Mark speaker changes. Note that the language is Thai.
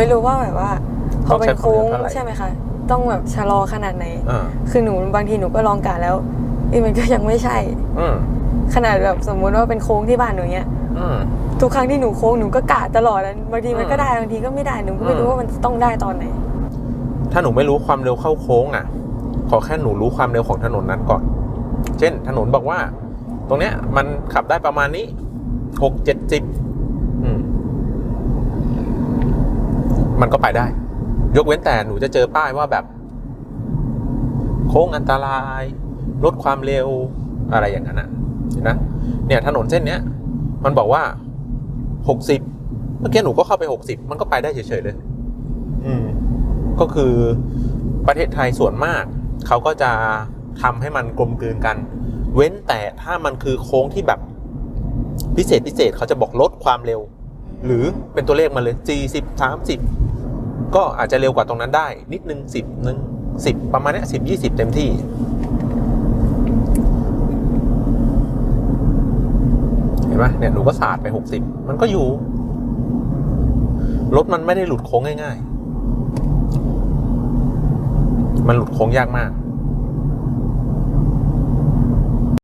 Speaker 1: ไม่รู้ว่าแบบว่าพอเป็นโค้ง
Speaker 2: ต้องใช้ความเร็วเท่าไหร่
Speaker 1: ใช่ไหมคะ ต้องแบบชะลอขนาดไหน
Speaker 2: อ่า
Speaker 1: คือหนูบางทีหนูก็ลองกะแล้วเอ้ยมันก็ยังไม่ใช่
Speaker 2: อืม
Speaker 1: ขนาดแบบสมมุติว่าเป็นโค้งที่บ้านหนูเนี้ย
Speaker 2: อืม
Speaker 1: ทุกครั้งที่หนูโค้งหนูก็กะตลอดอะบางทีมันก็
Speaker 2: อืม
Speaker 1: ได้บางทีก็ไม่ได้หนูก็ไม่รู้
Speaker 2: อืม
Speaker 1: ว่ามันต้องได้ตอนไหน
Speaker 2: ถ้าหนูไม่รู้ความเร็วเข้าโค้งอะ ขอแค่หนูรู้ความเร็วของถนนนั้นก่อน เช่น ถนนบอกว่า ตรงเนี้ยมันขับได้ประมาณนี้หกเจ็ดสิบ มันก็ไปได้ ยกเว้นแต่หนูจะเจอป้ายว่าแบบ โค้งอันตราย ลดความเร็วอะไรอย่างนั้นนะเห็นนะเนี่ยถนนเส้นเนี้ย มันบอกว่าหกสิบเมื่อกี้หนูก็เข้าไปหกสิบมันก็ไปได้เฉยๆเลย อืม ก็คือประเทศไทยส่วนมาก เขาก็จะทำให้มันกลมกลืนกัน เว้นแต่ถ้ามันคือโค้งที่แบบพิเศษพิเศษเขาจะบอกลดความเร็ว หรือเป็นตัวเลขมาเลย40 30 ก็อาจจะเร็วกว่าตรงนั้นได้ นิดนึง 10นึง10 ประมาณนี้ย10 20 เต็มที่ เห็นไหมเนี่ยหนูก็สาดไป 60 มันก็อยู่ รถมันไม่ได้หลุดโค้งง่าย ๆ มันหลุดโค้งยากมาก